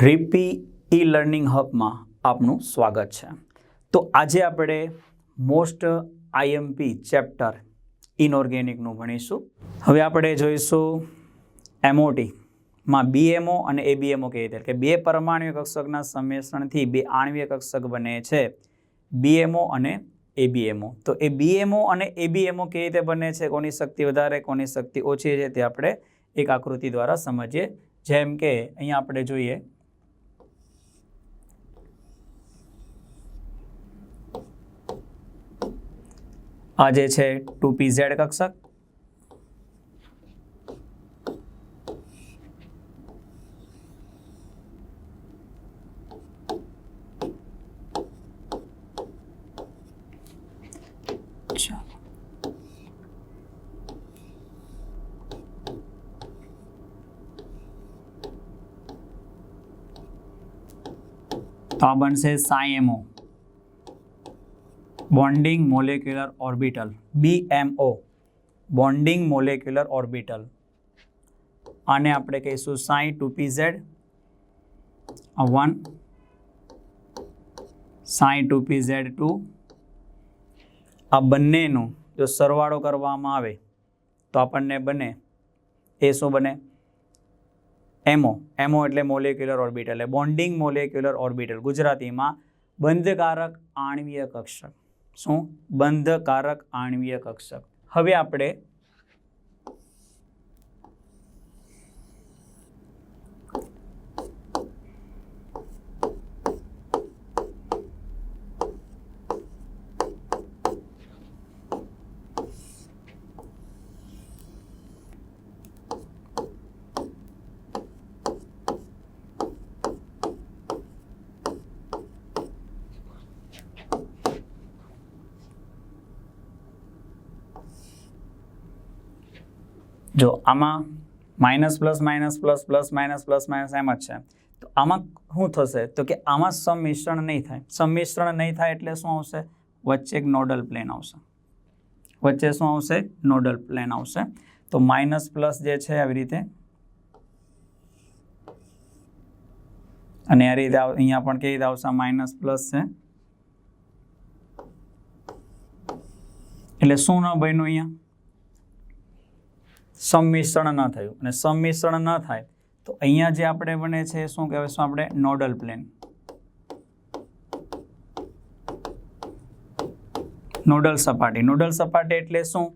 રીપી e learning હબમાં આપનું સ્વાગત છે. તો આજે આપણે મોસ્ટ આઈએમપી ચેપ્ટર ઇનઓર્ગેનિકનું ભણીશું. હવે આપણે જોઈશું એમઓટી માં બીએમઓ અને એબીએમઓ કહે રીતે? કે બે પરમાણ્વીય કક્ષકના સંમિશ્રણથી બે આણ્વીય કક્ષક બને છે. બીએમઓ અને એબીએમઓ તો એ બીએમઓ અને એબીએમઓ કેવી રીતે બને છે? કોની શક્તિ વધારે, કોની શક્તિ ઓછી છે તે આપણે એક આકૃતિ દ્વારા સમજીએ. જેમ કે અહીંયા આપણે જોઈએ. આ જે છે ટુ પી ઝેડ કક્ષક ચાલો તો આ બનશે સાયમો bonding molecular orbital, BMO. Bonding molecular orbital. આને આપણે કહીશું psi two p z. One. Psi two p z two. આ બંનેનો જો સરવાળો કરવામાં આવે તો આપણને બને, એ શું બને? એમો એમો એટલે મોલેક્યુલર ઓર્બિટલ એટલે બોન્ડિંગ મોલેક્યુલર ઓર્બિટલ ગુજરાતીમાં બંધકારક આણવીય કક્ષક. શું? બંધકારક આણવીય કક્ષક. હવે આપણે જો આમાં minus plus minus plus plus minus plus minus એમ જ છે. તો આમાં શું થશે? તો કે આમાં સંમિશ્રણ નહીં થાય. સંમિશ્રણ નહીં થાય એટલે શું આવશે? વચ્ચે એક નોડલ પ્લેન આવશે. વચ્ચે શું આવશે? નોડલ પ્લેન આવશે. તો માઇનસ પ્લસ જે છે આવી રીતે અને આ રીતે અહીંયા પણ કેવી રીતે આવશે? માઇનસ પ્લસ છે. એટલે શું ન બન્યું અહીંયા? સંમિશ્રણ ન થયું. અને સંમિશ્રણ ન થાય તો અહીંયા જે આપણે બને છે શું કહેવાય? શું આપણે? Nodal plane. નોડલ સપાટી. નોડલ સપાટી એટલે શું?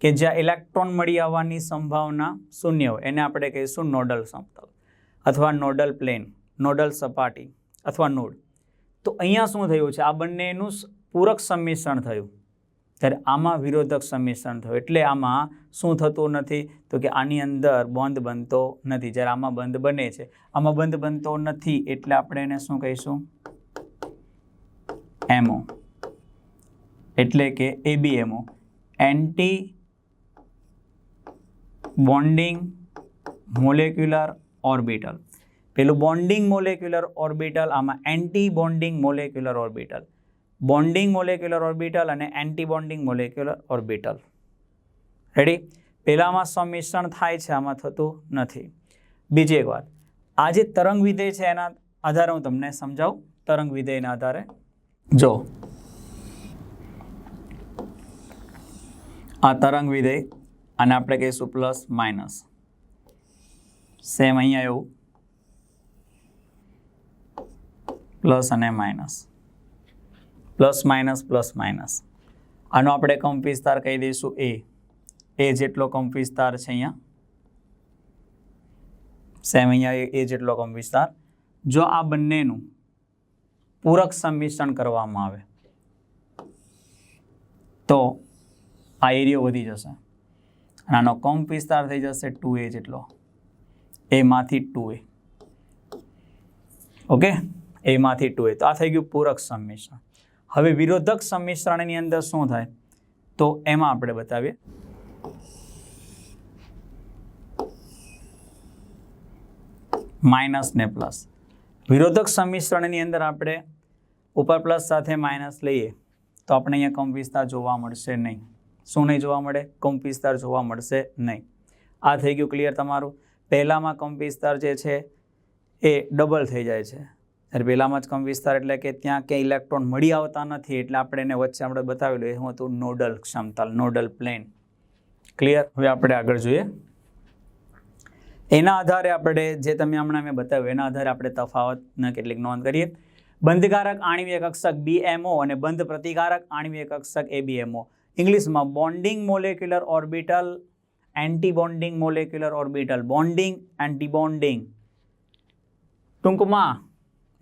કે જ્યાં ઇલેક્ટ્રોન મળી આવવાની સંભાવના શૂન્ય હોય. એને આપણે કહીશું નોડલ સમતલ અથવા નોડલ પ્લેન, નોડલ સપાટી અથવા નોડ. તો અહીંયા શું થયું છે? આ બંનેનું પૂરક સંમિશ્રણ થયું. ત્યારે આમાં વિરોધક સંમિશ્રણ થયું. એટલે આમાં શું થતું નથી? તો કે આની અંદર બંધ બનતો નથી. જ્યારે આમાં બંધ બને છે. આમાં બંધ બનતો નથી એટલે આપણે એને શું કહીશું? એમઓ એટલે કે ABMO anti bonding molecular orbital પેલું બોન્ડિંગ મોલેક્યુલર ઓર્બિટલ આમાં anti bonding molecular orbital bonding molecular orbital અને anti bonding molecular orbital. Ready પહેલામાં સંમિશ્રણ થાય છે, આમાં થતું નથી. બીજી એક વાત. આ જે તરંગ વિધેય છે, એના આધારે હું તમને સમજાવું. તરંગ વિધેયના આધારે. જો. આ તરંગ વિધેય અને આપણે કહીશું પ્લસ માઇનસ. સેમ અહીંયા એવું. પ્લસ અને minus. Plus minus plus minus. આનો આપણે કંપ વિસ્તાર કહી દઈશું એ એ જેટલો કંપ વિસ્તાર છે અહીંયા. સેમ અહીંયા એ- જેટલો કંપ વિસ્તાર જો આ બંનેનું પૂરક સંમિશ્રણ કરવામાં આવે, તો આ એરિયો વધી જશે. અને આનો કંપ વિસ્તાર થઈ જશે ટુ એ જેટલો. એમાંથી ટુ એ. ઓકે? એમાંથી ટુ એ. તો આ થઈ ગયું પૂરક સંમિશ્રણ હવે વિરોધક સંમિશ્રણની અંદર શું થાય? તો એમાં આપણે બતાવીએ. માઇનસ ને પ્લસ વિરોધક સંમિશ્રણની અંદર આપણે ઉપર પ્લસ સાથે માઇનસ લઈએ, તો આપણે અહીંયા કંપ વિસ્તાર જોવા મળશે નહીં. શું નહીં જોવા મળે? કંપ વિસ્તાર જોવા મળશે નહીં. આ થઈ ગયું ક્લિયર તમારું? પહેલામાં કંપ વિસ્તાર જે છે એ ડબલ થઈ જાય છે. ત્યારે પહેલાંમાં જ કમ વિસ્તાર એટલે કે ત્યાં ક્યાંય ઇલેક્ટ્રોન મળી આવતા નથી એટલે આપણે એને વચ્ચે આપણે બતાવેલું એ શું હતું? નોડલ ક્ષમતા નોડલ પ્લેન ક્લિયર હવે આપણે આગળ જોઈએ. એના આધારે આપણે જે તમે હમણાં મેં બતાવ્યું, એના આધારે આપણે તફાવતના કેટલીક નોંધ કરીએ. બંધકારક આણ્વીય કક્ષક બીએમઓ અને બંધ પ્રતિકારક આણ્વીય કક્ષક એબીએમઓ ઇંગ્લિશમાં bonding molecular orbital antibonding molecular orbital bonding anti bonding ટૂંકમાં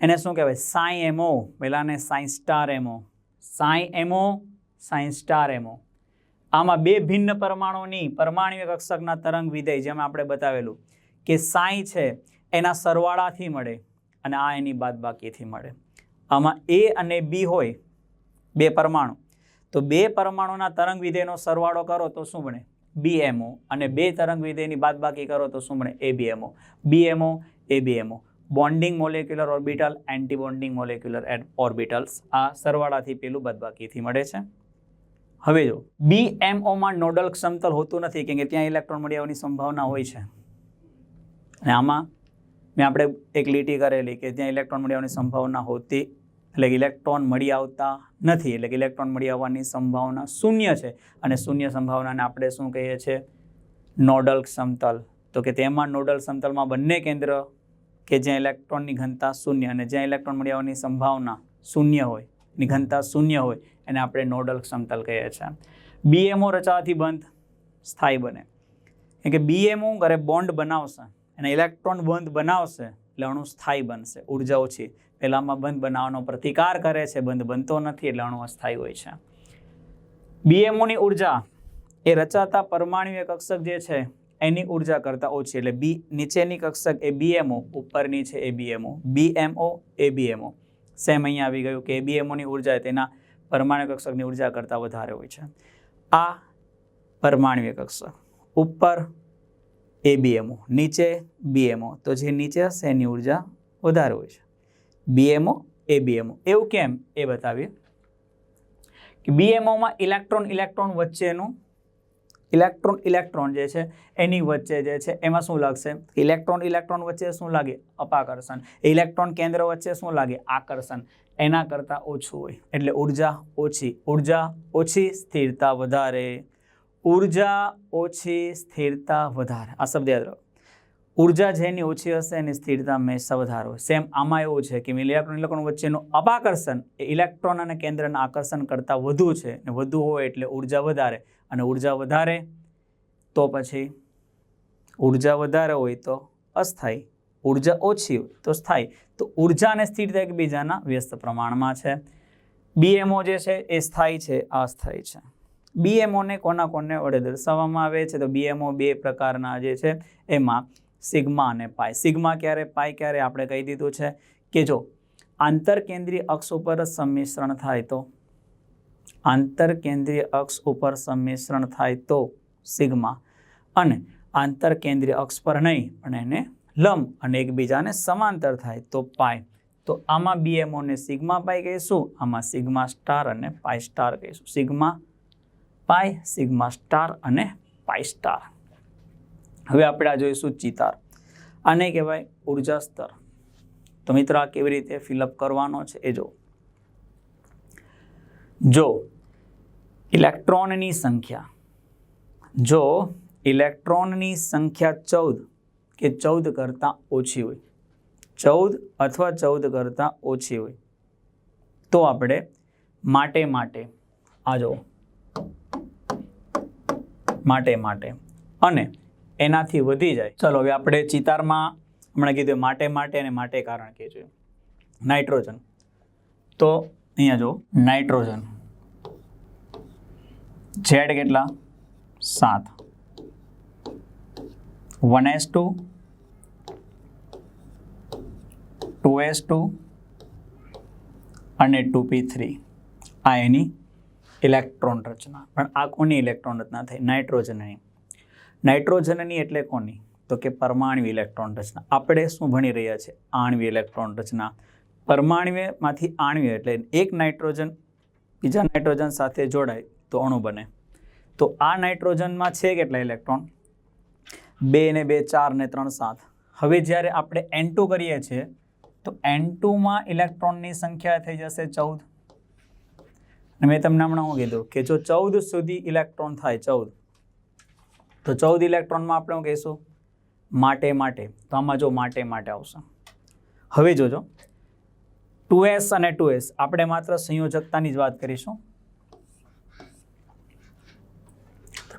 એને શું કહેવાય? Psi MO પહેલાંને psi star MO psi MO psi star MO આમાં બે ભિન્ન પરમાણુની પરમાણુ કક્ષકના તરંગ વિધેય જેમ આપણે બતાવેલું કે સાઈ છે, એના સરવાળાથી મળે અને આ એની બાદબાકીથી મળે. આમાં એ અને બી હોય, બે પરમાણુ. તો બે પરમાણુના તરંગ વિધેયનો સરવાળો કરો તો શું બને? બીએમઓ અને બે તરંગ વિધેયની બાદબાકી કરો તો શું બને? ABMO BMO ABMO bonding molecular orbital anti bonding molecular orbitals, આ સરવાળાથી પેલું બદબાકીથી મળે છે. હવે જો બીએમઓમાં નોડલ સમતલ હોતું નથી, કેમ કે ત્યાં ઇલેક્ટ્રોન મળી આવવાની સંભાવના હોય છે. અને આમાં મેં આપણે એક લીટી કરેલી કે ત્યાં ઇલેક્ટ્રોન મળી આવવાની સંભાવના હોતી, એટલે ઇલેક્ટ્રોન મળી આવતા નથી, એટલે કે ઇલેક્ટ્રોન મળી આવવાની સંભાવના શૂન્ય છે. અને શૂન્ય સંભાવનાને આપણે શું કહીએ છીએ? નોડલ સમતલ. તો કે તેમાં નોડલ સમતલમાં બંને કેન્દ્ર કે જ્યાં ઇલેક્ટ્રોનની ઘનતા શૂન્ય અને જ્યાં ઇલેક્ટ્રોન મળી આવવાની સંભાવના શૂન્ય હોય, ની ઘનતા શૂન્ય હોય, એને આપણે નોડલ સમતલ કહીએ છીએ. બીએમઓ રચાવાથી બંધ સ્થાયી બને. કે બીએમઓ ઘરે બોન્ડ બનાવશે, અને ઇલેક્ટ્રોન બંધ બનાવશે, એટલે અણુ સ્થાયી બનશે. ઊર્જા ઓછી. પહેલામાં બંધ બનાવવાનો પ્રતિકાર કરે છે, બંધ બનતો નથી, એટલે અણુ અસ્થાયી હોય છે. બીએમઓની ઊર્જા એ રચાતા પરમાણુ એક કક્ષક જે છે એની ઊર્જા કરતાં ઓછી એટલે બી નીચેની કક્ષક એ બીએમઓ ઉપરની છે એ બીએમઓ બીએમઓ એ બીએમઓ સેમ અહીંયા આવી ગયું કે બીએમઓની ઊર્જા તેના પરમાણુ કક્ષકની ઊર્જા કરતાં વધારે હોય છે આ પરમાણ્વીય કક્ષક ઉપર એબીએમઓ નીચે બીએમઓ તો જે નીચે હશે એની ઊર્જા વધારે હોય છે બીએમઓ એબીએમઓ એવું કેમ એ બતાવીએ કે બીએમઓમાં ઇલેક્ટ્રોન ઇલેક્ટ્રોન વચ્ચેનું ઇલેક્ટ્રોન ઇલેક્ટ્રોન જે છે, એની વચ્ચે જે છે, એમાં શું લાગશે? ઇલેક્ટ્રોન ઇલેક્ટ્રોન વચ્ચે શું લાગે? અપાકર્ષણ. ઇલેક્ટ્રોન કેન્દ્ર વચ્ચે શું લાગે? આકર્ષણ. એના કરતાં ઓછું હોય. એટલે ઊર્જા ઓછી ઊર્જા ઓછી, સ્થિરતા વધારે. ઊર્જા ઓછી, સ્થિરતા વધારે. આ શબ્દ યાદ રાખો. ઊર્જા જેની ઓછી હશે, એની સ્થિરતા હંમેશા વધારે હોય. સેમ આમાં એવું છે કે ઇલેક્ટ્રોન ઇલેક્ટ્રોન વચ્ચેનું અપાકર્ષણ એ ઇલેક્ટ્રોન અને કેન્દ્રના આકર્ષણ કરતાં વધુ છે ને વધુ હોય એટલે ઊર્જા વધારે. અને ઊર્જા વધારે, તો પછી ઊર્જા વધારે હોય તો અસ્થાયી, ઊર્જા ઓછી હોય તો સ્થાયી. તો ઊર્જા અને સ્થિરતા એકબીજાના વ્યસ્ત પ્રમાણમાં છે. બીએમઓ જે છે એ સ્થાયી છે, અસ્થાયી છે. બીએમઓને કોના કોને વડે દર્શાવવામાં આવે છે? તો બીએમઓ બે પ્રકારના જે છે એમાં સિગ્મા અને પાય સિગ્મા ક્યારે પાય ક્યારે આપણે કહી દીધું છે? કે જો આંતરકેન્દ્રીય અક્ષ ઉપર જ સંમિશ્રણ થાય તો આંતરકેન્દ્રીય અક્ષ ઉપર સંમિશ્રણ થાય તો સિગ્મા. અને આંતરકેન્દ્રીય અક્ષ પર નહીં, પણ એને લંબ અને એકબીજાને સમાંતર થાય તો પાય તો આમાં બીએમઓને સિગ્મા પાય કહીશું, આમાં સિગ્મા સ્ટાર અને પાય સ્ટાર કહીશું. સિગ્મા પાય સિગ્મા સ્ટાર અને પાય સ્ટાર. હવે આપણે આ જોઈશું ચિતાર. આને કહેવાય ઊર્જા સ્તર. તો મિત્રો, આ કેવી રીતે ફિલઅપ કરવાનો છે એ જો જો ઇલેક્ટ્રોનની સંખ્યા. જો ઇલેક્ટ્રોનની સંખ્યા ચૌદ કે ચૌદ કરતાં ઓછી હોય, ચૌદ અથવા ચૌદ કરતાં ઓછી હોય, તો આપણે માટે માટે, આ જો માટે માટે, અને એનાથી વધી જાય. ચલો, હવે આપણે ચિતારમાં હમણાં કીધું માટે માટે અને માટે કારણ કે છે. નાઇટ્રોજન. તો અહીંયા જો નાઇટ્રોજન. ઝેડ કેટલા? સાત. One s two two s two અને ટુ પી થ્રી આ એની ઇલેક્ટ્રોન રચના. પણ આ કોની ઇલેક્ટ્રોન રચના થઈ? નાઇટ્રોજનની નાઇટ્રોજનની એટલે કોની? તો કે પરમાણ્વી ઇલેક્ટ્રોન રચના. આપણે શું ભણી રહ્યા છે? આણવી ઇલેક્ટ્રોન રચના. પરમાણુમાંથી આણવી એટલે એક નાઇટ્રોજન બીજા નાઇટ્રોજન સાથે જોડાય. તો અણુ બને. તો આ નાઇટ્રોજનમાં છે કેટલા ઇલેક્ટ્રોન? બે ને બે, ચાર ને ત્રણ, સાત. હવે જ્યારે આપણે એન ટુ કરીએ છીએ, તો એન ટુમાં ઇલેક્ટ્રોનની સંખ્યા થઈ જશે ચૌદ. અને મેં તમને હમણાં શું કીધું? કે જો ચૌદ સુધી ઇલેક્ટ્રોન થાય, ચૌદ. તો ચૌદ ઇલેક્ટ્રોનમાં આપણે શું કહીશું? માટે માટે. તો આમાં જો માટે માટે આવશે. હવે જોજો. ટુ એસ અને ટુ એસ. આપણે માત્ર સંયોજકતાની જ વાત કરીશું.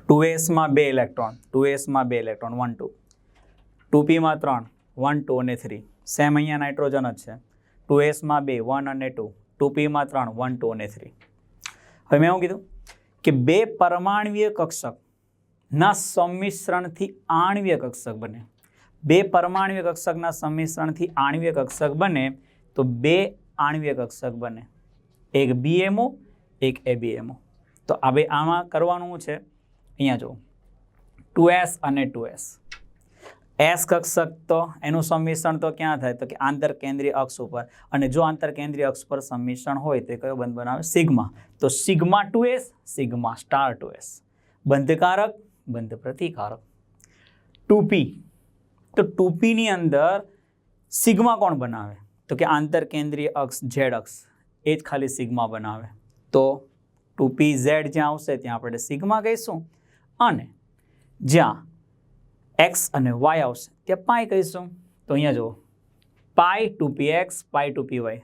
ટુ એસમાં બે ઇલેક્ટ્રોન ટુ એસમાં બે ઇલેક્ટ્રોન, વન, ટુ. ટુ પીમાં ત્રણ, વન, ટુ અને થ્રી. સેમ અહીંયા નાઇટ્રોજન જ છે. ટુ એસમાં બે, વન અને ટુ. ટુ પીમાં ત્રણ, વન, ટુ અને થ્રી. હવે મેં એવું કીધું કે બે પરમાણવીય કક્ષકના સંમિશ્રણથી આણ્વીય કક્ષક બને. બે પરમાણ્વીય કક્ષકના સંમિશ્રણથી આણવીય કક્ષક બને તો બે આણવીય કક્ષક બને. એક બીએમઓ એક એબીએમઓ તો હવે આમાં કરવાનું છે અહીંયા જો ટુ એસ અને ટુ એસ. એસ કક્ષક તો એનું સંમિશ્રણ તો ક્યાં થાય? તો કે આંતર કેન્દ્રીય અક્ષ ઉપર. અને જો આંતર કેન્દ્રીય અક્ષ પર સંમિશ્રણ હોય તો કયો બંધ બનાવે? સિગ્મા. તો sigma two s, sigma star two s. બંધકારક બંધ પ્રતિકારક ટુ તો ટુ પીની અંદર સિગ્મા કોણ બનાવે? તો કે આંતર કેન્દ્રીય અક્ષ ઝેડ અક્ષ. એ જ ખાલી સિગ્મા બનાવે. તો ટુ પી ઝેડ જ્યાં આવશે ત્યાં આપણે સિગ્મા કહીશું. અને જ્યાં એક્સ અને વાય આવશે, ત્યાં પાય કહીશું. તો અહીંયા જુઓ. Pi two p x pi two p y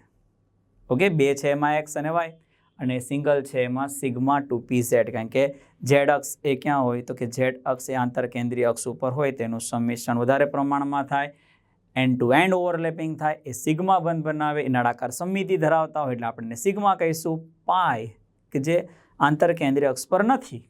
okay, બે છે એમાં એક્સ અને વાય અને સિંગલ છે એમાં સિગ્મા ટુ પી ઝેડ કારણ કે ઝેડ અક્ષ એ ક્યાં હોય? તો કે ઝેડ અક્ષ એ આંતર કેન્દ્રીય અક્ષ ઉપર હોય, તેનું સંમિશ્રણ વધારે પ્રમાણમાં થાય. એન્ડ ટુ એન્ડ ઓવરલેપિંગ થાય. એ સિગ્મા બંધ બનાવે, એ નળાકાર સમિતિ ધરાવતા હોય, એટલે આપણને સિગ્મા કહીશું. પાય કે જે આંતર કેન્દ્રીય અક્ષ પર નથી.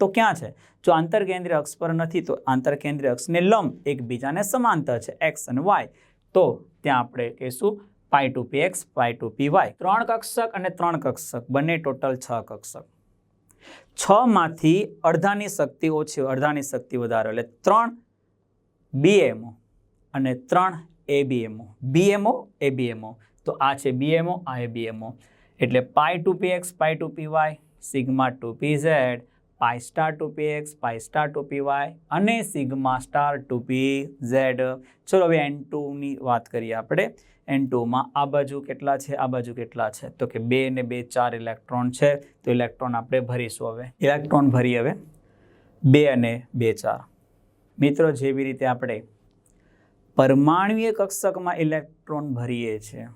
તો ક્યાં છે? જો આંતર કેન્દ્રીય અક્ષ પર નથી, તો આંતર કેન્દ્રીય અક્ષને લંબ એકબીજાને સમાંતર છે, એક્સ અને વાય. તો ત્યાં આપણે કહીશું pi two p x pi two p y. ત્રણ કક્ષક અને ત્રણ કક્ષક, બંને ટોટલ છ કક્ષક. છમાંથી અડધાની શક્તિ ઓછી અડધાની શક્તિ વધારે એટલે ત્રણ બીએમઓ અને ત્રણ એબીએમઓ. બીએમઓ, એબીએમઓ. તો આ છે બીએમઓ, આ એબીએમઓ એટલે pi two p x pi two p y, sigma two p z pi star two p x, pi star two p y અને sigma star two p z. ચલો હવે એન ટુની વાત કરીએ આપણે. એન ટુમાં આ બાજુ કેટલા છે? આ બાજુ કેટલા છે? તો કે બે ને બે ચાર ઇલેક્ટ્રોન છે. તો ઇલેક્ટ્રોન આપણે ભરીશું હવે. ઇલેક્ટ્રોન ભરી હવે. બે અને બે ચાર. મિત્રો, જેવી રીતે આપણે પરમાણુય કક્ષકમાં ઇલેક્ટ્રોન ભરીએ છીએ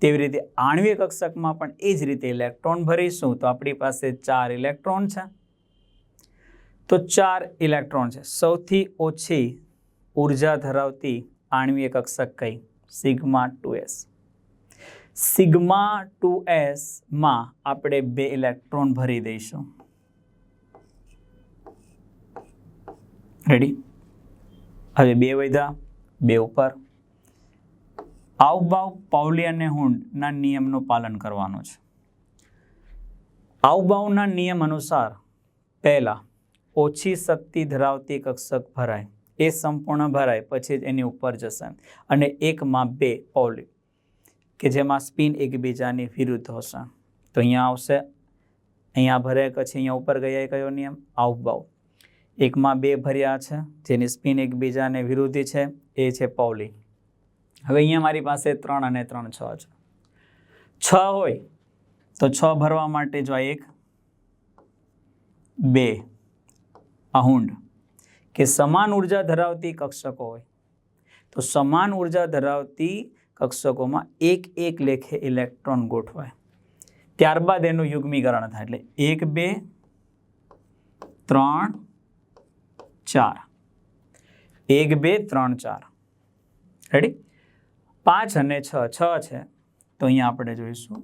તેવી રીતે આણ્વીય કક્ષકમાં પણ એ જ રીતે ઇલેક્ટ્રોન ભરીશું. તો આપણી પાસે ચાર ઇલેક્ટ્રોન છે. તો ચાર ઇલેક્ટ્રોન છે. સૌથી ઓછી ઊર્જા ધરાવતી આણ્વીય કક્ષક કઈ? Sigma two s. Sigma two એસમાં આપણે બે ઇલેક્ટ્રોન ભરી દઈશું. રેડી હવે બે વૈધા બે ઉપર. આવબાવ પાવલી અને હુંડના નિયમનું પાલન કરવાનું છે. આવબાવના નિયમ અનુસાર પહેલાં ઓછી શક્તિ ધરાવતી કક્ષક ભરાય. એ સંપૂર્ણ ભરાય, પછી જ એની ઉપર જશે. અને એકમાં બે પૌલી, કે જેમાં સ્પિન એકબીજાની વિરુદ્ધ હશે. તો અહીંયા આવશે. અહીંયા ભરે પછી અહીંયા ઉપર ગયા કયો નિયમ? આવભાવ એકમાં બે ભર્યા છે, જેની સ્પિન એકબીજાને વિરોધી છે, એ છે પૌલી. હવે અહીંયા મારી પાસે ત્રણ અને ત્રણ છ છે. છ હોય તો છ ભરવા માટે જો એક, બે અહુંડ કે સમાન ઊર્જા ધરાવતી કક્ષકો હોય. તો સમાન ઊર્જા ધરાવતી કક્ષકોમાં એક એક લેખે ઇલેક્ટ્રોન ગોઠવાય. ત્યારબાદ એનું યુગ્મીકરણ થાય, એટલે એક, બે, ત્રણ, ચાર. એક, બે, ત્રણ, ચાર. રેડી પાંચ અને છ છ છે. તો અહીંયા આપણે જોઈશું.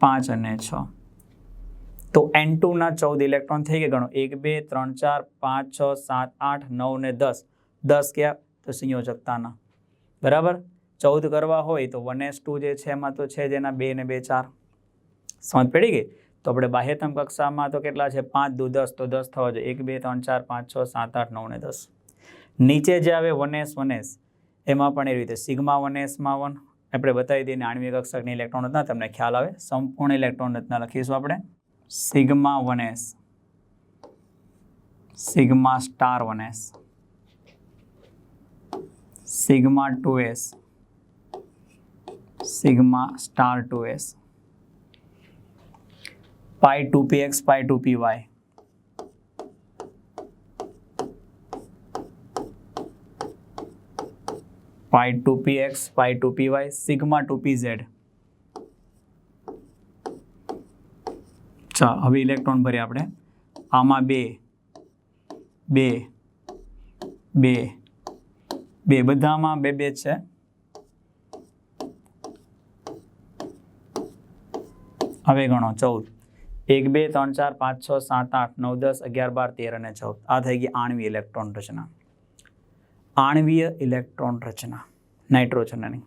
પાંચ અને છ. તો એન ટુના ચૌદ ઇલેક્ટ્રોન થઈ ગયા. ગણો એક, બે, ત્રણ, ચાર, પાંચ, છ, સાત, આઠ, નવ ને દસ. દસ ક્યાં? તો સંયોજકતાના. બરાબર? ચૌદ કરવા હોય તો વન એસ ટુ જે છે એમાં તો છે જ એના બે ને બે, ચાર. સમજ પડી ગઈ? તો આપણે બાહ્યતમ કક્ષામાં તો કેટલા છે? પાંચ દુ દસ, તો દસ થવા જોઈએ. એક, બે, ત્રણ, ચાર, પાંચ, છ, સાત, આઠ, નવ ને દસ. નીચે જે આવે વન એસ વન એસ એમાં પણ એ રીતે સિગ્મા વન એસમાં વન આપણે બતાવી દઈએ આણ્વીય કક્ષકની ઇલેક્ટ્રોન રચના. તમને ખ્યાલ આવે? સંપૂર્ણ ઇલેક્ટ્રોન રચના લખીશું આપણે. Sigma one s. Sigma star one s. Sigma two s. Sigma star two s. Pi two p x, pi two p y. Pi two p x, pi two p y, sigma two p z. ચાલ હવે electron ભરીએ આપણે. આમાં બે બે બે બે. બધામાં બે બે છે. હવે ગણો, ચૌદ. એક, બે, ત્રણ, ચાર, પાંચ, છ, સાત, આઠ, નવ, દસ, અગિયાર, બાર, તેર અને ચૌદ. આ થઈ ગઈ આણવીય ઇલેક્ટ્રોન રચના. આણવીય ઇલેક્ટ્રોન રચના. નાઇટ્રોજનની.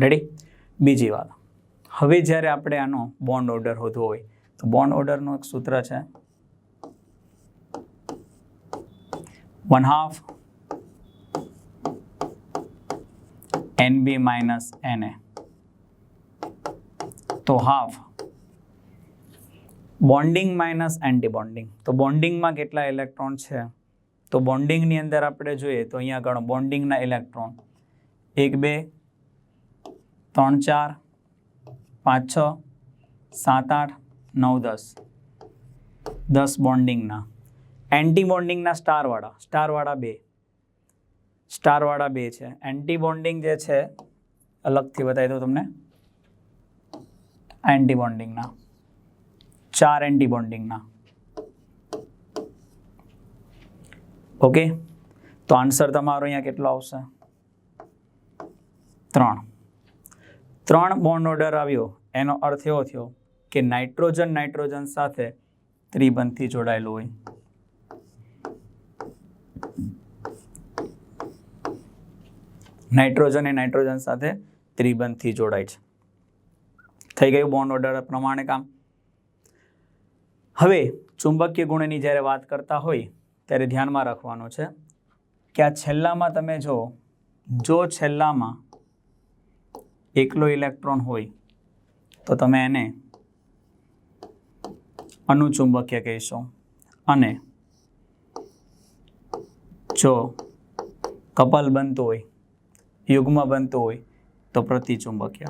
રેડી બીજી વાત. હવે જ્યારે આપણે આનો બોન્ડ ઓર્ડર હોતો હોય તો બોન્ડ ઓર્ડરનું એક સૂત્ર છે. One half n b minus n a તો half bonding minus anti bonding તો બોન્ડિંગમાં કેટલા ઇલેક્ટ્રોન છે? તો બોન્ડિંગની અંદર આપણે જોઈએ તો અહીંયા આગળ બોન્ડિંગના ઇલેક્ટ્રોન એક, બે, ત્રણ, ચાર, પાંચ, છ, સાત, આઠ નવ દસ દસ બોન્ડિંગના. એન્ટી બોન્ડિંગના સ્ટારવાળા. સ્ટારવાળા બે. સ્ટારવાળા બે છે. એન્ટી બોન્ડિંગ જે છે, અલગથી બતાવી દઉં તમને. એન્ટી બોન્ડિંગના. ચાર એન્ટી બોન્ડિંગના. ઓકે? તો આન્સર તમારો અહીંયા કેટલો આવશે? ત્રણ. ત્રણ બોન્ડ ઓર્ડર આવ્યો. એનો અર્થ એવો થયો કે નાઇટ્રોજન નાઇટ્રોજન સાથે ત્રિબંધથી જોડાયેલું હોય. નાઇટ્રોજન એ નાઇટ્રોજન સાથે ત્રિબંધથી જોડાય છે. થઈ ગયું બોન્ડ ઓર્ડર પ્રમાણે કામ. હવે ચુંબકીય ગુણની જ્યારે વાત કરતા હોય, ત્યારે ધ્યાનમાં રાખવાનું છે કે આ છેલ્લામાં તમે જો જો છેલ્લામાં એકલો ઇલેક્ટ્રોન હોય, તો તમે એને અનુચુંબકીય કહીશું. અને જો કપલ બનતું હોય, યુગ્મ બનતું હોય, તો પ્રતિચુંબકીય.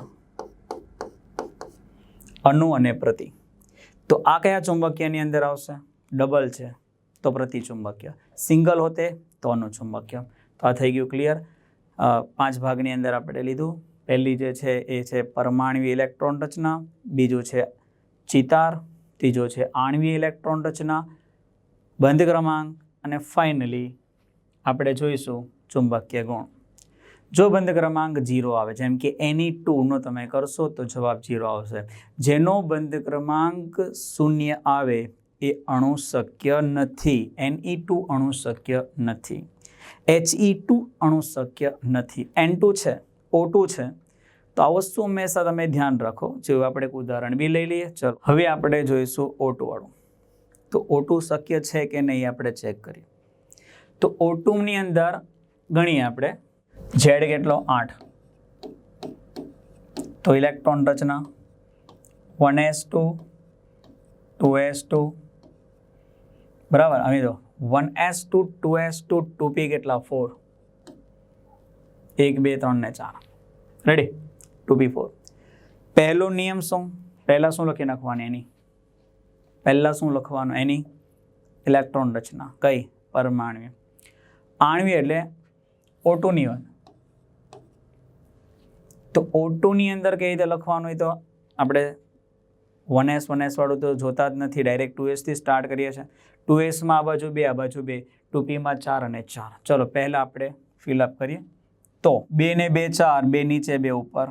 અણુ અને પ્રતિ. તો આ કયા ચુંબકીયની અંદર આવશે? ડબલ છે, તો પ્રતિચુંબકીય. સિંગલ હોતે, તો અનુચુંબકીય. તો આ થઈ ગયું ક્લિયર. પાંચ ભાગની અંદર આપણે લીધું. પહેલી જે છે, એ છે પરમાણવી ઇલેક્ટ્રોન રચના. બીજું છે ચિતાર. ત્રીજો છે આણવી ઇલેક્ટ્રોન રચના. બંધ ક્રમાંક અને ફાઇનલી આપણે જોઈશું ચુંબકીય ગુણ. જો બંધ ક્રમાંક જીરો આવે, જેમ કે એની ટુનો તમે કરશો તો જવાબ જીરો આવશે. જેનો બંધ ક્રમાંક શૂન્ય આવે એ અણુ શક્ય નથી. એનઈ ટુ અણુ શક્ય નથી. એચઈ ટુ અણુ શક્ય નથી. એન ટુ છે ઓ ટુ છે. આ વસ્તુ હંમેશા તમે ધ્યાન રાખો. જેવું આપણે એક ઉદાહરણ બી લઈ લઈએ, ચલો. હવે આપણે જોઈશું ઓટુવાળું તો ઓટુ શક્ય છે કે નહીં આપણે ચેક કરીએ. તો ઓટુની અંદર ગણીએ આપણે. ઝેડ કેટલો? આઠ. તો ઇલેક્ટ્રોન રચના. One s two two s two બરાબર? આવી જો one s two two s two two p કેટલા? ફોર એક, બે, ત્રણ ને ચાર. રેડી ટુ બી ફોર પહેલો નિયમ શું? પહેલાં શું લખી નાખવાની એની? પહેલાં શું લખવાનું એની? ઇલેક્ટ્રોન રચના. કઈ? પરમાણ્વીય. આણ્વીય એટલે ઓટોની વાત તો ઓટોની અંદર કઈ રીતે લખવાનું હોય તો? આપણે વન એસ વન એસ વાળું તો જોતા જ નથી. ડાયરેક્ટ ટુ એસથી સ્ટાર્ટ કરીએ છીએ. ટુ એસમાં આ બાજુ બે, આ બાજુ બે. ટુ પીમાં ચાર અને ચાર. ચલો, પહેલાં આપણે ફિલઅપ કરીએ. તો, બે ને બે ચાર, બે નીચે, બે ઉપર.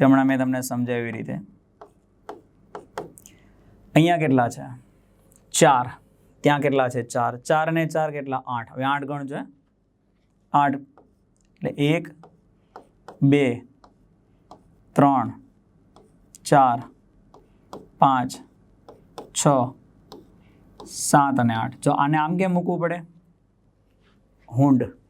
હમણાં મેં તમને સમજાવી રીતે. અહીંયા કેટલા છે? ચાર. ત્યાં કેટલા છે? ચાર. ચાર ને ચાર કેટલા? આઠ. હવે આઠ ગણ છે. આઠ. એટલે એક, બે, ત્રણ, ચાર, પાંચ, છ, સાત અને આઠ. જો આને આમ કેમ મૂકવું પડે? હુંડ.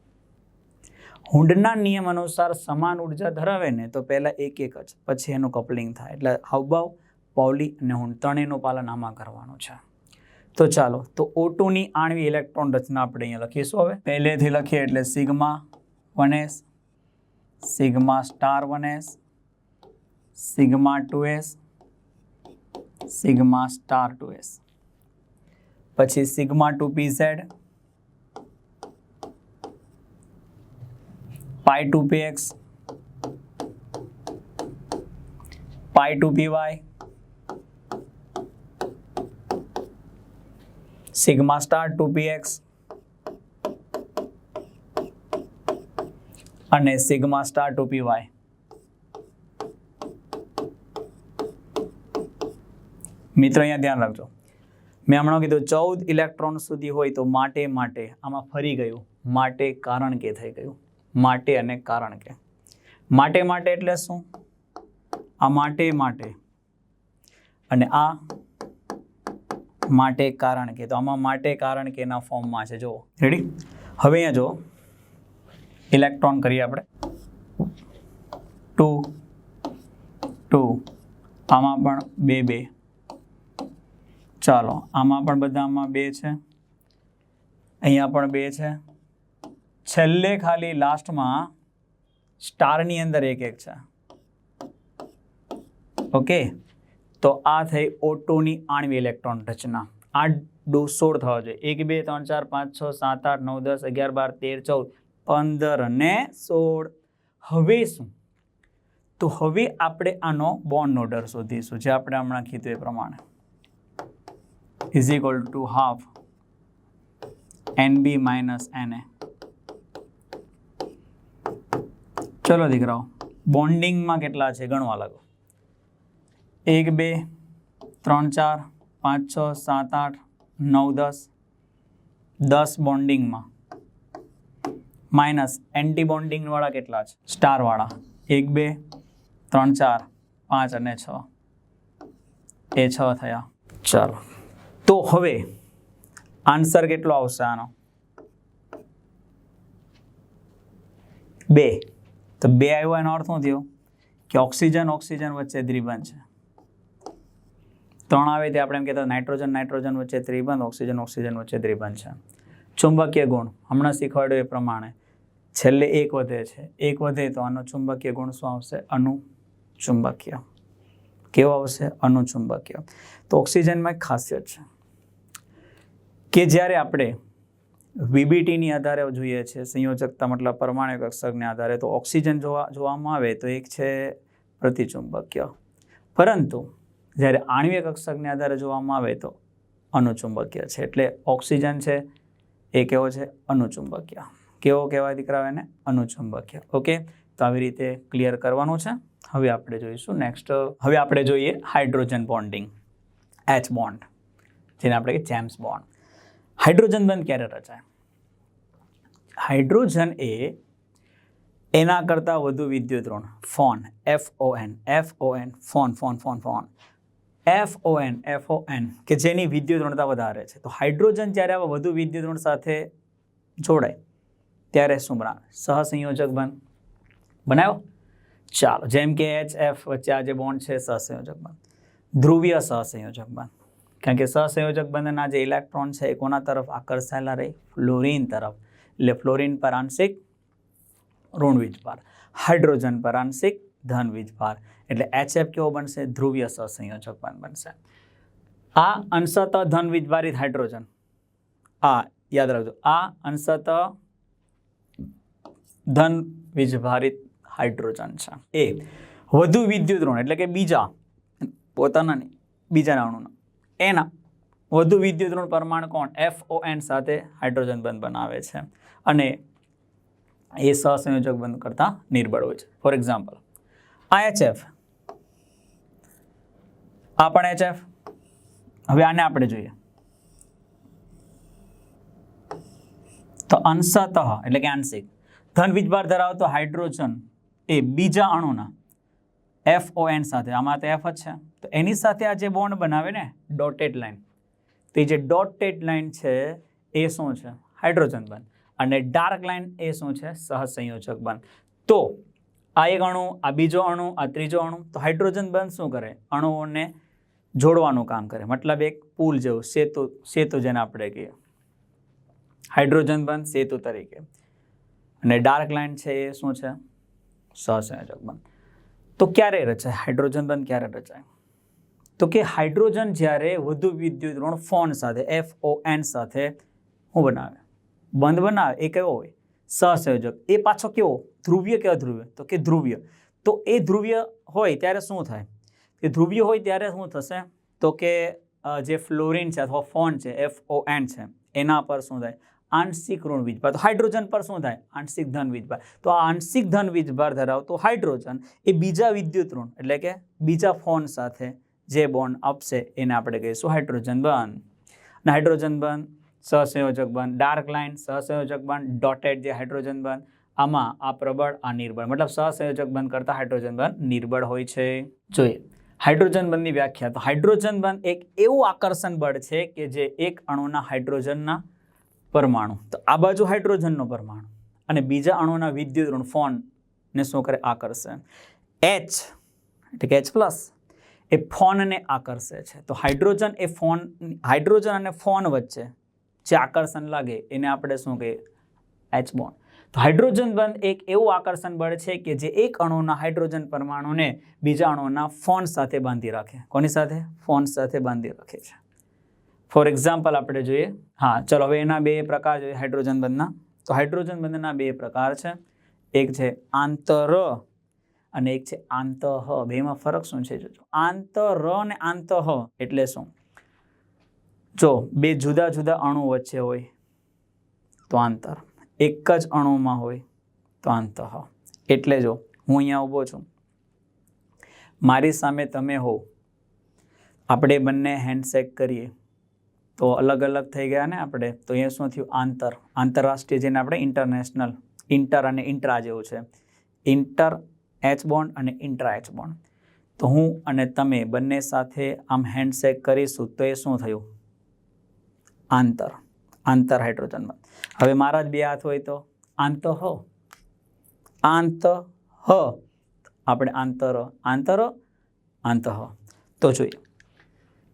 હુંડના નિયમ અનુસાર સમાન ઊર્જા ધરાવે ને તો પહેલાં એક એક જ, પછી એનું કપલિંગ થાય. એટલે હાવભાવ પૌલી અને હુંડ ત્રણેયનું પાલન આમાં કરવાનું છે. તો ચાલો, તો ઓટુની આણવી ઇલેક્ટ્રોન રચના આપણે અહીંયા લખીશું હવે. પહેલેથી લખીએ એટલે sigma one s sigma star one s sigma two s sigma star two s પછી sigma two p z pi two p x pi two p y sigma star two p x અને sigma star two p y મિત્રો, અહીંયા ધ્યાન રાખજો. મેં હમણાં કીધું ચૌદ ઇલેક્ટ્રોન સુધી હોય તો માટે માટે આમાં ફરી ગયું. માટે કારણ કે થઈ ગયું. માટે અને કારણ કે. માટે માટે એટલે શું? આ માટે માટે. અને આ માટે કારણ કે. તો આમાં માટે કારણ કે એના ફોર્મમાં છે. જુઓ. રેડી હવે અહીંયા જુઓ. ઇલેક્ટ્રોન કરીએ આપણે. ટુ ટુ આમાં પણ બે બે. ચાલો. આમાં પણ બધામાં બે છે. અહીંયા પણ બે છે. છેલ્લે ખાલી લાસ્ટમાં સ્ટારની અંદર એક એક છે. ઓકે? તો આ થઈ ઓટોની આણવી ઇલેક્ટ્રોન રચના આ ડો સોળ થવા જોઈએ. એક, બે, ત્રણ, ચાર, પાંચ, છ, સાત, આઠ, નવ, દસ, અગિયાર, બાર, તેર, ચૌદ, પંદર અને સોળ. હવે શું? તો હવે આપણે આનો બોન્ડ ઓર્ડર શોધીશું, જે આપણે હમણાં કીધું એ પ્રમાણે. Is equal to half n b minus n a ચલો દીકરાઓ, બોન્ડિંગમાં કેટલા છે ગણવા લાગો? એક, બે, ત્રણ, ચાર, પાંચ, છ, સાત, આઠ, નવ, દસ. દસ બોન્ડિંગમાં. માઇનસ એન્ટી બોન્ડિંગવાળા કેટલા છે? સ્ટારવાળા. એક, બે, ત્રણ, ચાર, પાંચ અને છ. એ છ થયા. ચાલો. તો હવે આન્સર કેટલો આવશે આનો? બે. તો બે આવ્યો એનો અર્થ શું થયો? કે ઓક્સિજન ઓક્સિજન વચ્ચે દ્વિબંધ છે. ત્રણ આવે તે આપણે એમ કહેતા નાઇટ્રોજન નાઇટ્રોજન વચ્ચે ત્રિબંધ ઓક્સિજન ઓક્સિજન વચ્ચે ત્રિબંધ છે. ચુંબકીય ગુણ, હમણાં શીખવાડ્યો એ પ્રમાણે, છેલ્લે એક વધે છે. એક વધે તો આનો ચુંબકીય ગુણ શું આવશે? અનુચુંબકીય. કેવો આવશે? અનુચુંબકીય. તો ઓક્સિજનમાં એક ખાસિયત છે કે જ્યારે આપણે વીબીટીની આધારે જોઈએ છે, સંયોજકતા મતલબ પરમાણુ કક્ષકને આધારે. તો ઓક્સિજન જોવા, જોવામાં આવે તો એક છે પ્રતિચુંબકીય. પરંતુ જ્યારે આણ્વીય કક્ષકને આધારે જોવામાં આવે તો અનુચુંબકીય છે. એટલે ઓક્સિજન છે, એ કેવો છે? અનુચુંબકીય કેવો કહેવાય દીકરાઓ એને? અનુચુંબકીય ઓકે? તો આવી રીતે ક્લિયર કરવાનું છે. હવે આપણે જોઈશું નેક્સ્ટ. હવે આપણે જોઈએ હાઇડ્રોજન બોન્ડિંગ. H bond. જેને આપણે કે જેમ્સ બોન્ડ. હાઇડ્રોજન બંધ ક્યારે રચાય હાઇડ્રોજન એ એના કરતાં વધુ વિદ્યુત ઋણ FON F O N F O N FON FON FON FON F O N F O N કે જેની વિદ્યુત ઋણતા વધારે છે. તો હાઇડ્રોજન જ્યારે આવા વધુ વિદ્યુત ઋણ સાથે જોડાય, ત્યારે શું બનાવે? સહસંયોજક બંધ. બનાવ્યો? ચાલો, જેમ કે એચ એફ વચ્ચે આ જે બોન્ડ છે, સહસંયોજક બંધ. ધ્રુવીય સહસંયોજક બંધ. કારણ કે સહસંયોજક બંધના જે ઇલેક્ટ્રોન છે, એ કોના તરફ આકર્ષાયેલા રહે? ફ્લોરિન તરફ. એટલે ફ્લોરિન પર આંશિક ઋણવીજભાર હાઇડ્રોજન પર આંશિક ધનવીજભાર એટલે એચએફ કેવો બનશે? ધ્રુવીય સહસંયોજક બંધ બનશે. આ અંશત ધનવીજભારિત હાઇડ્રોજન. આ, યાદ રાખજો. આ અંશત ધન વીજભારિત હાઇડ્રોજન છે. એ, વધુ વિદ્યુત ઋણ, એટલે કે બીજા, પોતાના બીજાના અણુના. એના વધુ વિદ્યુતનું પરમાણુ કોણ? એફ ઓ એન સાથે હાઇડ્રોજન બંધ બનાવે છે. અને એ સહસંયોજક બંધ કરતાં નિર્બળ હોય છે. ફોર એક્ઝામ્પલ આ એચએફ આ પણ એચએફ હવે આને આપણે જોઈએ. તો અંશતઃ, એટલે કે આંશિક, ધન વીજભાર ધરાવતો હાઇડ્રોજન એ બીજા અણુના એફ ઓ એન સાથે, આમાં તો એફ જ છે. તો એની સાથે આ જે બોન્ડ બનાવે ને ડોટેડ લાઇન તો જે ડોટેડ લાઇન છે, એ શું છે? હાઇડ્રોજન બંધ અને ડાર્ક લાઇન એ શું છે? સહસંયોજક બંધ તો આ એક અણુ, આ બીજો અણુ, આ ત્રીજો અણુ, તો હાઇડ્રોજન બંધ શું કરે? અણુઓને જોડવાનું કામ કરે. મતલબ એક પુલ જેવું, સેતુ સેતુ જેને આપણે કહીએ. હાઇડ્રોજન બંધ સેતુ તરીકે. અને ડાર્ક લાઇન છે એ શું છે? સહસંયોજક બંધ તો ક્યારે રચાય? હાઇડ્રોજન બંધ ક્યારે રચાય? તો કે હાઇડ્રોજન જ્યારે વધુ વિદ્યુત ઋણ ફોન સાથે એફ ઓ એન સાથે શું બનાવે? બંધ બનાવે, એ કેવો હોય? સહસંયોજક. એ પાછો કેવો? ધ્રુવ્ય કે અધ્રુવ્ય? તો કે ધ્રુવ્ય. તો એ ધ્રુવ્ય હોય ત્યારે શું થાય? કે ધ્રુવ્ય હોય ત્યારે શું થશે? તો કે જે ફ્લોરિન છે અથવા ફોન છે એફ ઓ એન છે, એના પર શું થાય? આંશિક ઋણ વીજભાર તો હાઇડ્રોજન પર શું થાય? આંશિક ધન વીજભાર તો આ આંશિક ધન વીજભાર ધરાવતો હાઇડ્રોજન એ બીજા વિદ્યુત ઋણ, એટલે કે બીજા ફોન સાથે જે બોન્ડ આપશે એને આપણે કહીશું હાઇડ્રોજન બંધ અને હાઇડ્રોજન બંધ સહસંયોજક બંધ ડાર્ક લાઇન સહસંયોજક બંધ ડોટેડ જે હાઇડ્રોજન બંધ આમાં આ પ્રબળ, આ નિર્બળ. મતલબ સહસંયોજક બંધ કરતાં હાઇડ્રોજન બંધ નિર્બળ હોય છે. જોઈએ હાઇડ્રોજન બંધની વ્યાખ્યા. તો હાઇડ્રોજન બંધ એક એવું આકર્ષણ બળ છે કે જે એક અણુના હાઇડ્રોજનના પરમાણુ. તો આ બાજુ હાઇડ્રોજનનો પરમાણુ. અને બીજા અણુના વિદ્યુત ઋણ ફોનને શું કરે? આકર્ષણ એચ એટલે કે એચ પ્લસ એ ફોનને આકર્ષે છે. તો હાઇડ્રોજન એ ફોન, હાઇડ્રોજન અને ફોન વચ્ચે જે આકર્ષણ લાગે એને આપણે શું કહીએ? એચ બોન્ડ તો હાઇડ્રોજન બંધ એક એવું આકર્ષણ બળ છે કે જે એક અણુના હાઇડ્રોજન પરમાણુને બીજા અણુના ફોન સાથે બાંધી રાખે. કોની સાથે? ફોન સાથે બાંધી રાખે છે. ફોર એક્ઝામ્પલ આપણે જોઈએ. હા, ચલો હવે એના બે પ્રકાર જોઈએ હાઇડ્રોજન બંધના. તો હાઇડ્રોજન બંધના બે પ્રકાર છે. એક છે આંતર અને એક છે આંતઃ. બેમાં ફરક શું છે? જોજો. આંતઃ અને આંતઃ એટલે શું? જો બે જુદા જુદા અણુ વચ્ચે હોય તો આંતર. એક જ અણુમાં હોય તો આંતઃ. એટલે જો, હું અહીંયા ઊભો છું. મારી સામે તમે હો આપણે બંને હેન્ડશેક કરીએ. તો અલગ અલગ થઈ ગયા ને આપણે? તો અહીંયા શું થયું? આંતર. આંતરરાષ્ટ્રીય જેને આપણે ઇન્ટરનેશનલ ઇન્ટર અને ઇન્ટ્રા જેવું છે. ઇન્ટર એચ બોન્ડ અને ઇન્ટ્રા એચ બોન્ડ તો હું અને તમે બંને સાથે આમ હેન્ડશેક કરીશું તો એ શું થયું? આંતર. આંતર હાઇડ્રોજનમાં હવે મારા જ બે હાથ હોય તો? આંતઃ. આંત. હ આપણે આંતર આંતર, આંતઃ. તો જોઈએ.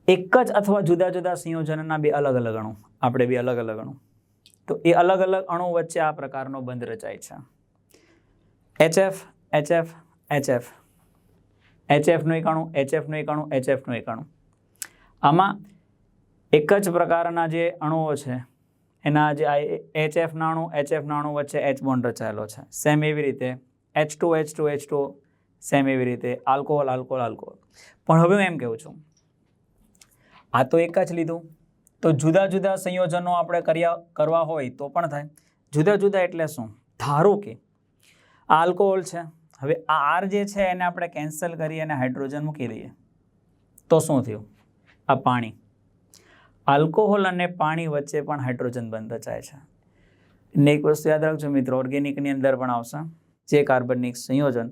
એક જ અથવા જુદા જુદા સંયોજનના બે અલગ અલગ અણુ. આપણે બે અલગ અલગ અણુ. તો એ અલગ અલગ અણુ વચ્ચે આ પ્રકારનો બંધ રચાય છે. એચએફ એચએફ એચએફ એચએફનું એક એકાણું એચએફનું એક એકાણું એચએફનું એક એકાણું. આમાં એક જ પ્રકારના જે અણુઓ છે, એના જે એચએફના નાણું એચએફ નાણું વચ્ચે એચ બોન્ડ રચાયેલો છે. સેમ એવી રીતે H two H two H two same એવી રીતે આલ્કોહોલ આલ્કોહોલ આલ્કોહોલ પણ હવે હું એમ કહું છું, આ તો એક જ લીધું. તો જુદા જુદા સંયોજનો આપણે કર્યા, કરવા હોય તો પણ થાય. જુદા જુદા એટલે શું? ધારો કે આલ્કોહોલ છે હવે આ આર જે છે એને આપણે કેન્સલ કરી અને હાઇડ્રોજન મૂકી દઈએ. તો શું થયું? આ પાણી. આલ્કોહોલ અને પાણી વચ્ચે પણ હાઇડ્રોજન બંધ રચાય છે. ને એક વસ્તુ યાદ રાખજો મિત્રો ઓર્ગેનિકની અંદર પણ આવશે. જે કાર્બનિક સંયોજન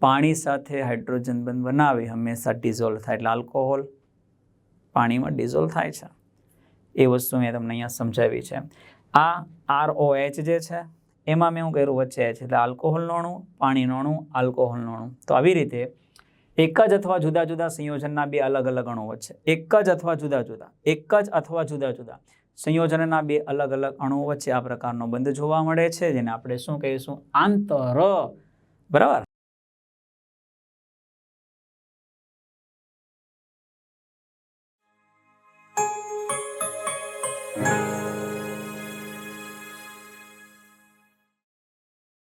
પાણી સાથે હાઇડ્રોજન બંધ બનાવી હંમેશા ડિઝોલ્વ થાય એટલે આલ્કોહોલ પાણીમાં ડિઝોલ્વ થાય છે. એ વસ્તુ મેં તમને અહીંયા સમજાવી છે. આ આર જે છે એમાં મેં હું કર્યું? વચ્ચે એચ એટલે આલ્કોહોલનો અણુ પાણીનો અણુ આલ્કોહોલનું અણુ તો આવી રીતે એક જ અથવા જુદા જુદા સંયોજનના બે અલગ અલગ અણુ વચ્ચે. એક જ અથવા જુદા જુદા. એક જ અથવા જુદા જુદા સંયોજનના બે અલગ અલગ અણુઓ વચ્ચે આ પ્રકારનો બંધ જોવા મળે છે, જેને આપણે શું કહીશું? આંતર. બરાબર?